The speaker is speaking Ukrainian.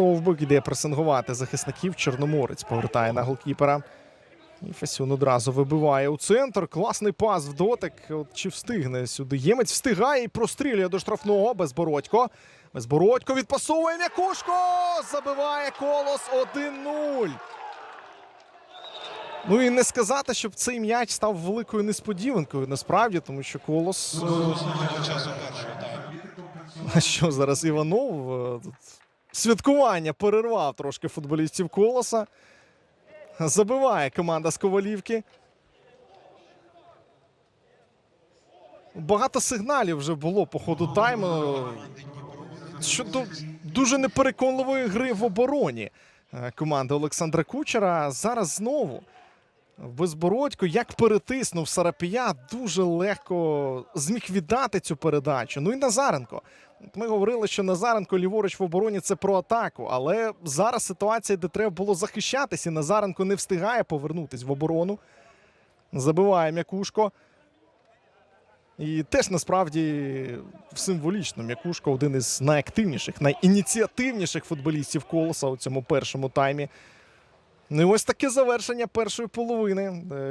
Довбик йде пресингувати захисників. Чорноморець повертає на голкіпера. І Фесюн одразу вибиває у центр. Класний пас в дотик. От чи встигне сюди? Ємець встигає і прострілює до штрафного. Безбородько. Безбородько відпасовує м'якушко. Забиває колос 1-0. Ну і не сказати, щоб цей м'яч став великою несподіванкою насправді, тому що колос. А що зараз Іванов? Святкування перервав трошки футболістів колоса. Забиває команда з Ковалівки. Багато сигналів вже було по ходу тайму щодо дуже непереконливої гри в обороні е, команди Олександра Кучера. Зараз знову Безбородько, як перетиснув Сарапія, дуже легко зміг віддати цю передачу. Ну і Назаренко. Ми говорили, що Назаренко ліворуч в обороні це про атаку, але зараз ситуація, де треба було захищатись, і Назаренко не встигає повернутись в оборону. Забиває м'якушко. І теж насправді символічно м'якушко один із найактивніших, найініціативніших футболістів колоса у цьому першому таймі. Ну і ось таке завершення першої половини. Е,